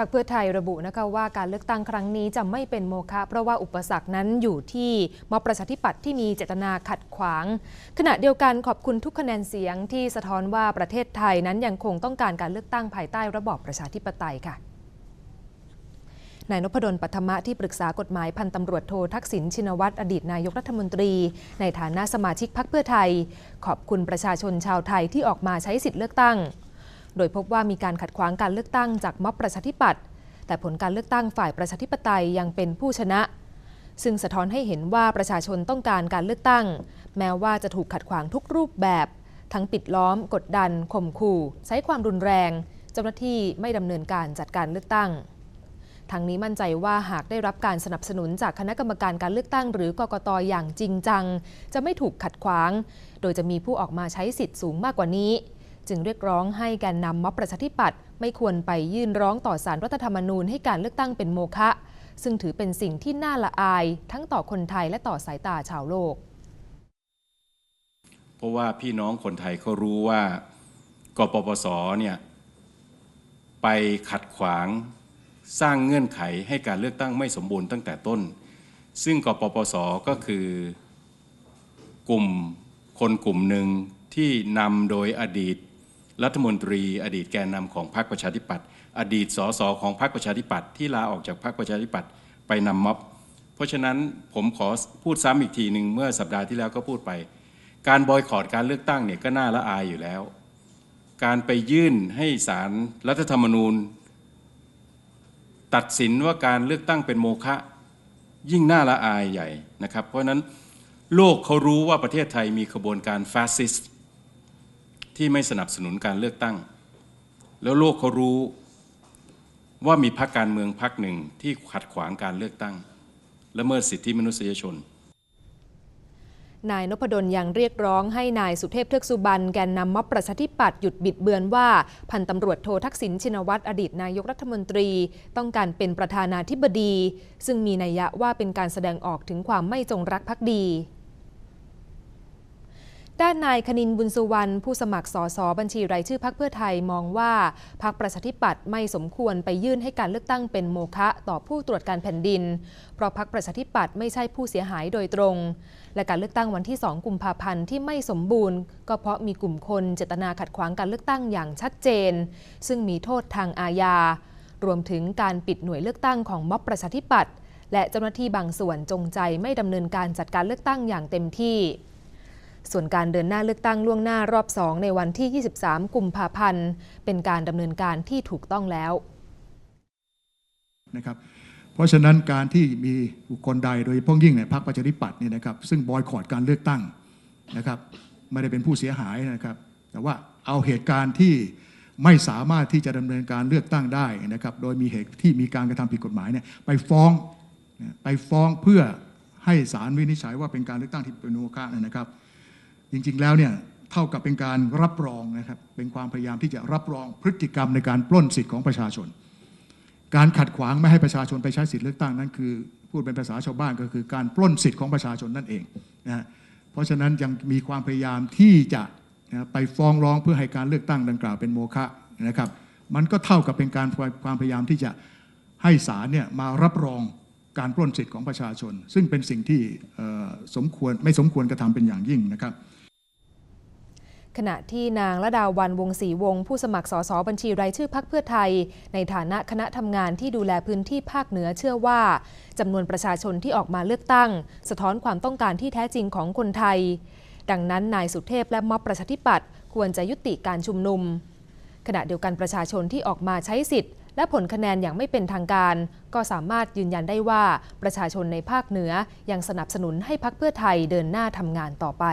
พรรคเพื่อไทยระบุนะคะว่าการเลือกตั้งครั้งนี้จะไม่เป็นโมฆะเพราะว่าอุปสรรคนั้นอยู่ที่ม็อบประชาธิปัตย์ที่มีเจตนาขัดขวาง ขณะเดียวกันขอบคุณทุกคะแนนเสียงที่สะท้อนว่าประเทศไทยนั้นยังคงต้องการการเลือกตั้งภายใต้ระบอบประชาธิปไตยค่ะนายนพดลปัทมะที่ปรึกษากฎหมายพันตำรวจโททักษิณชินวัตรอดีตนายกรัฐมนตรี ในฐานะสมาชิกพรรคเพื่อไทย ขอบคุณประชาชนชาวไทยที่ออกมาใช้สิทธิเลือกตั้ง โดยพบว่ามีการขัดขวางการเลือกตั้งจากม็อบประชาธิปัตย์แต่ผลการเลือกตั้งฝ่ายประชาธิปไตยยังเป็นผู้ชนะ ซึ่งสะท้อนให้เห็นว่าประชาชนต้องการการเลือกตั้ง แม้ว่าจะถูกขัดขวางทุกรูปแบบ ทั้งปิดล้อม กดดันข่มขู่ ใช้ความรุนแรง เจ้าหน้าที่ไม่ดำเนินการจัดการเลือกตั้งทางนี้มั่นใจว่าหากได้รับการสนับสนุนจากคณะกรรมการการเลือกตั้ง หรือกกตอย่างจริงจัง จะไม่ถูกขัดขวาง โดยจะมีผู้ออกมาใช้สิทธิ์สูงมากกว่านี้ จึงเรียกร้องให้แกนนำม็อบประชาธิปัตย์ไม่ควรไปยื่นร้องต่อสารรัฐธรรมนูญให้การเลือกตั้งเป็นโมฆะซึ่งถือเป็นสิ่งที่น่าละอาย ทั้งต่อคนไทยและต่อสายตาชาวโลก เพราะว่าพี่น้องคนไทยเขารู้ว่ากปปสเนี่ยไปขัดขวางสร้างเงื่อนไขให้การเลือกตั้งไม่สมบูรณ์ตั้งแต่ต้น ซึ่งกปปสก็คือกลุ่มคนกลุ่มหนึ่งที่นำโดยอดีต รัฐมนตรี อดีตแกนนำของพรรคประชาธิปัตย์อดีตสสของพรรคประชาธิปัตย์ที่ลาออกจากพรรคประชาธิปัตย์ไปนำม็อบ เพราะฉะนั้นผมขอพูดซ้ำอีกทีหนึ่งเมื่อสัปดาห์ที่แล้วก็พูดไป การบอยคอรดการเลือกตั้งเนี่ยก็น่าละอายอยู่แล้ว การไปยื่นให้สารรัฐธรรมนูญ ตัดสินว่าการเลือกตั้งเป็นโมฆะยิ่งน่าละอายใหญ่นะครับ เพราะฉะนั้นโลกเขารู้ว่าประเทศไทยมีขบวนการฟาสซิสต์ ที่ไม่สนับสนุนการเลือกตั้ง แล้วโลกเขารู้ว่ามีพรรคการเมืองพรรคหนึ่งที่ขัดขวางการเลือกตั้งละเมิดสิทธิมนุษยชนนายนพดลยังเรียกร้องให้นายสุเทพเทือกสุบรรณแกนนำม็อบประชาธิปัตย์หยุดบิดเบือนว่า พันตำรวจโททักษิณชินวัตรอดีตนายกรัฐมนตรี ต้องการเป็นประธานาธิบดี ซึ่งมีนัยยะว่าเป็นการแสดงออกถึงความไม่จงรักภักดี ด้านนายคณินบุญสุวรรณผู้สมัครสสบัญชีรายชื่อพักเพื่อไทยมองว่าพักประชาธิปัตย์ไม่สมควรไปยื่นให้การเลือกตั้งเป็นโมฆะต่อผู้ตรวจการแผ่นดิน เพราะพักประชาธิปัตย์ไม่ใช่ผู้เสียหายโดยตรง และการเลือกตั้งวันที่ 2 กุมภาพันธ์ที่ไม่สมบูรณ์ ก็เพราะมีกลุ่มคนเจตนาขัดขวางการเลือกตั้งอย่างชัดเจน ซึ่งมีโทษทางอาญารวมถึงการปิดหน่วยเลือกตั้งของม็อบประชาธิปัตย์และเจ้าหน้าที่บางส่วนจงใจไม่ดำเนินการจัดการเลือกตั้งอย่างเต็มที่ ส่วนการเดินหน้าเลือกตั้งล่วงหน้ารอบ 2 ในวันที่ 23 กุมภาพันธ์ เป็นการดำเนินการที่ถูกต้องแล้วนะครับเพราะฉะนั้นการที่มีบุคคลใดโดยเฉพาะยิ่งในพรรคประชาธิปัตย์เนี่ยนะครับซึ่งบอยคอรดการเลือกตั้งนะครับไม่ได้เป็นผู้เสียหายนะครับ แต่ว่าเอาเหตุการณ์ที่ไม่สามารถที่จะดำเนินการเลือกตั้งได้นะครับ โดยมีเหตุที่มีการกระทำผิดกฎหมายเนี่ยไปฟ้องไปฟ้องเพื่อให้ศาลวินิจฉัยว่าเป็นการเลือกตั้งที่เป็นโมฆะนะครับ จริงๆแล้วเนี่ยเท่ากับเป็นการรับรองนะครับเป็นความพยายามที่จะรับรองพฤติกรรมในการปล้นสิทธิ์ของประชาชน การขัดขวางไม่ให้ประชาชนไปใช้สิทธิเลือกตั้งนั้นคือพูดเป็นภาษาชาวบ้านก็คือการปล้นสิทธิ์ของประชาชนนั่นเองนะเพราะฉะนั้นยังมีความพยายามที่จะไปฟ้องร้องเพื่อให้การเลือกตั้งดังกล่าวเป็นโมฆะนะครับ มันก็เท่ากับเป็นการความพยายามที่จะให้ศาลเนี่ยมารับรองการปล้นสิทธิ์ของประชาชน ซึ่งเป็นสิ่งที่สมควรไม่สมควรกระทำเป็นอย่างยิ่งนะครับ ขณะที่นางละดาวันวงศรีวงผู้สมัครสสบัญชีรายชื่อพักเพื่อไทย ในฐานะคณะทำงานที่ดูแลพื้นที่ภาคเหนือเชื่อว่าจำนวนประชาชนที่ออกมาเลือกตั้ง สะท้อนความต้องการที่แท้จริงของคนไทย ดังนั้นนายสุเทพและม็อบประชาธิปัตย์ควรจะยุติการชุมนุม ขณะเดียวกันประชาชนที่ออกมาใช้สิทธิ์และผลคะแนนอย่างไม่เป็นทางการ ก็สามารถยืนยันได้ว่าประชาชนในภาคเหนือยังสนับสนุนให้พักเพื่อไทยเดินหน้าทำงานต่อไป